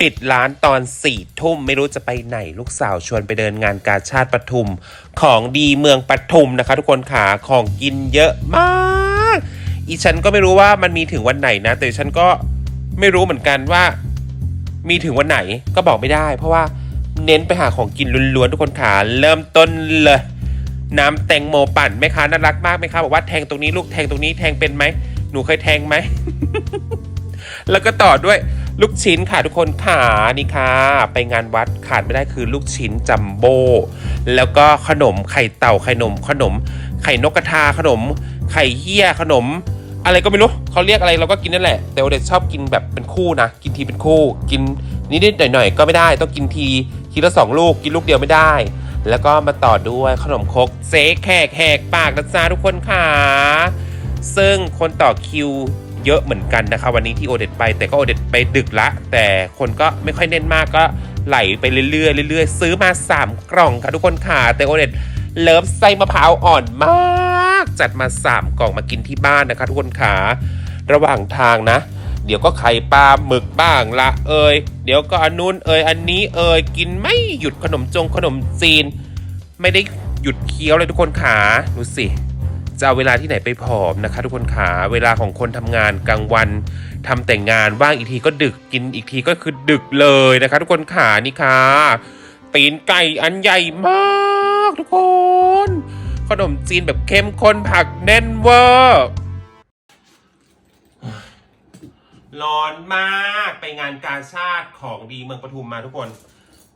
ปิดร้านตอนสี่ทุ่มไม่รู้จะไปไหนลูกสาวชวนไปเดินงานกาชาติปทุม ของดีเมืองปทุมนะคะ ทุกคนขาของกินเยอะมาก อีฉันก็ไม่รู้ว่ามันมีถึงวันไหนนะ แต่ฉันก็ไม่รู้เหมือนกันว่า มีถึงวันไหนก็บอกไม่ได้ เพราะว่าเน้นไปหาของกินล้วนๆทุกคนขาเริ่มต้นเลยน้ำแตงโมปั่นแม่ค้าน่ารักมากไหมคะบอกว่าแทงตรงนี้ลูกแทงตรงนี้แทงเป็นไหมหนูเคยแทงไหม แล้วก็ต่อด้วย ลูกชิ้นค่ะทุกคนขานี่ค่ะ ไปงานวัดขาดไม่ได้คือลูกชิ้นจัมโบ้แล้วก็ขนมไข่เต่าไข่นม ขนม ไข่นกกระทาขนม ไข่เหี้ยขนม อะไรก็ไม่รู้เขาเรียกอะไรเราก็กินนั่นแหละ แต่เดชชอบกินแบบเป็นคู่นะ กินทีเป็นคู่ กินนิดๆหน่อยๆก็ไม่ได้ ต้องกินทีทีละสองลูกกินลูกเดียวไม่ได้ แล้วก็มาต่อด้วยขนมครกเจ๊แขกแหกปากนะจ๊ะทุกคนค่ะซึ่งคนต่อคิว เยอะเหมือนกันนะคะวันนี้ที่โอเดตไป แต่ก็โอเดตไปดึกละ แต่คนก็ไม่ค่อยเน้นมากก็ไหลไปเรื่อยๆเรื่อยๆซื้อมา 3 กล่องค่ะทุกคนค่ะแต่โอเดตเลิฟไส้มะพร้าวอ่อนมาก จัดมา 3 กล่องมากินที่บ้านนะคะ ทุกคนค่ะระหว่างทางนะ เดี๋ยวก็ไข่ปลาหมึกบ้างละเอยเดี๋ยวก็อันนู้นเอยอันนี้เอยกินไม่หยุดขนมจงขนมจีน ไม่ได้หยุดเคี้ยวเลยทุกคนขาดูสิ จะเอาเวลาที่ไหนไปผอมนะคะ ทุกคนขาเวลาของคนทำงานกลางวันทำแต่งงานว่างอีกทีก็ดึกกินอีกทีก็คือดึกเลยนะคะ ทุกคนขานี่ค่ะตีนไก่อันใหญ่มากทุกคน ขนมจีนแบบเข้มข้นผักแน่นเวอร์ร้อนมากไปงานกาชาติของดีเมืองปทุมมาทุกคน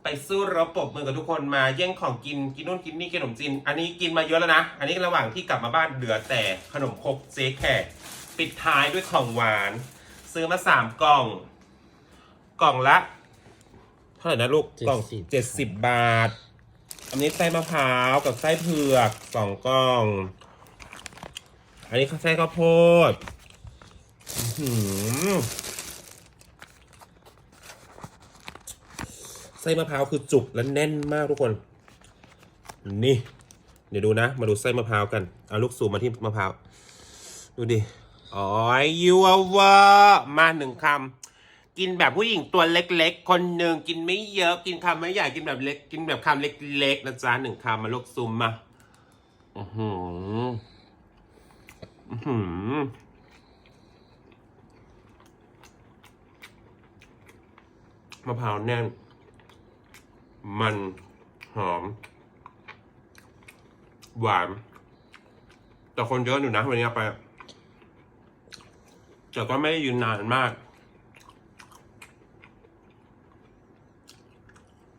ไปสู้รบปรบมือกับทุกคนมาแย่งของกินกินนู่นกินนี่กินขนมจีนอันนี้กินมาเยอะแล้วนะ อันนี้ระหว่างที่กลับมาบ้านเหลือแต่ขนมครกเจ๊แขกปิดท้ายด้วยของหวาน ซื้อมาสามกล่อง กล่องละ เท่าไหร่นะลูกกล่อง70เจ็ดสิบบาท อันนี้ไส้มะพร้าวกับไส้เผือกสองกล่อง อันนี้ไส้ข้าวโพด อื้อหือ ไส้มะพร้าวคือจุกและแน่นมากทุกคน นี่ เดี๋ยวดูนะ มาดูไส้มะพร้าวกัน เอาลูกสูบมาที่มะพร้าว ดูดิอ๋อยยูวะมาหนึ่งคำ กินแบบผู้หญิงตัวเล็กๆ คนหนึ่งกินไม่เยอะ กินคำไม่ใหญ่ กินแบบเล็ก กินแบบคำเล็กๆนะจ๊ะหนึ่งคำมาลูกซูมมาอือหืออือหือมะพร้าวแน่น มันหอม หวาน แต่คนเยอะอยู่นะวันนี้ไปแต่ก็ไม่ได้ยืนนานมาก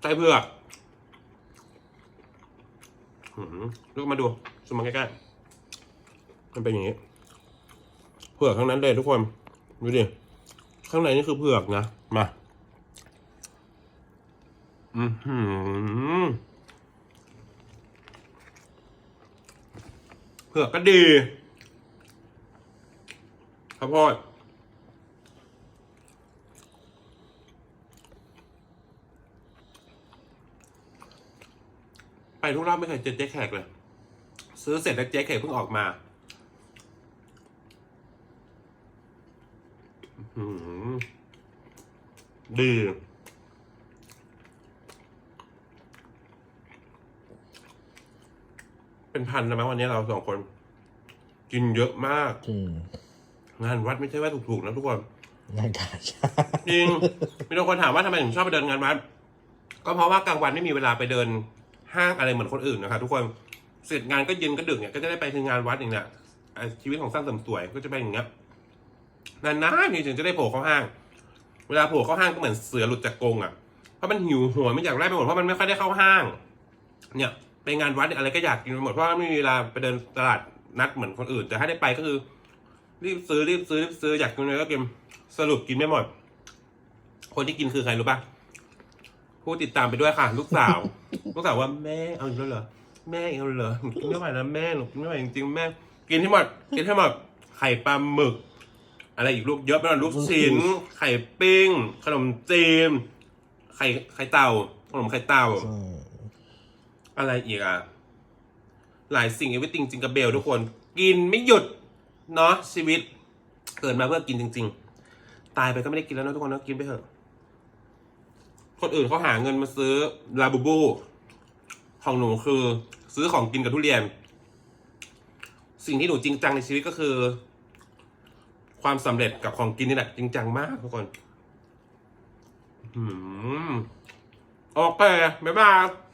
ไส้เผือกลูกมาดูซูมมาใกล้ๆมันเป็นอย่างนี้ เผือกทั้งนั้นเลยทุกคน ดูดิ ข้างในนี่คือเผือกนะ มา อือหือเผือกก็ดีข้าวโพดไปทุกรอบไม่เคยเจอเจ๊แขกเลย ซื้อเสร็จแล้วเจ๊แขกเพิ่งออกมาอือหือดี เป็นพันนะมั้งวันนี้เราสองคน กินเยอะมาก อืมงานวัดไม่ใช่ว่าถูกๆนะทุกคนงานกาชาติจริงมีบางคนถามว่าทำไมถึงชอบไปเดินงานวัด ก็เพราะว่ากลางวันไม่มีเวลาไปเดินห้างอะไรเหมือนคนอื่นนะครับทุกคนเสร็จงานก็เย็นก็ดึกเนี่ยก็จะได้ไปถึงงานวัดอย่างเนี้ยอะชีวิตของสร้างเสริมสวยก็จะเป็นอย่างเงี้ยนานๆทีถึงจะได้โผล่เข้าห้าง เวลาโผล่เข้าห้างก็เหมือนเสือหลุดจากกรงอะเพราะมันหิวโหวยไม่อยากไล่ไปหมดเพราะมันไม่ค่อยได้เข้าห้าง เนี่ย ไปงานวัดเนี่ยอะไรก็อยากกินไปหมดเพราะไม่มีเวลาไปเดินตลาดนัดเหมือนคนอื่น แต่ถ้าได้ไปก็คือ รีบซื้อรีบซื้อรีบซื้ออยากกินอะไรก็กินสรุปกินไม่หมด คนที่กินคือใครรู้ป่ะผู้ติดตามไปด้วยค่ะ ลูกสาว ลูกสาวว่าแม่เอาอีกแล้วเหรอแม่เอาเหรอหนูกินไม่ไหวแล้วแม่หนูกินไม่ไหวจริงๆแม่ กินให้หมดกินให้หมดไข่ปลาหมึก อะไรอีกลูกเยอะไปหมดลูกชิ้นไข่ปิ้ง ขนมจีนไข่ไข่เต่าขนมไข่เต่า อะไรอีกอะหลายสิ่งเอวิติงจริงกับเบลทุกคน กินไม่หยุด เนาะชีวิต เกิดมาเพื่อกินจริง ๆ ตายไปก็ไม่ได้กินแล้วนะทุกคนนะกินไปเถอะ คนอื่นเขาหาเงินมาซื้อลาบูบู ของหนูคือ ซื้อของกินกับทุเรียน สิ่งที่หนูจริงจังในชีวิตก็คือ ความสำเร็จกับของกินนี่แหละจริงจังมากทุกคน อืมโอเคบ๊ายบาย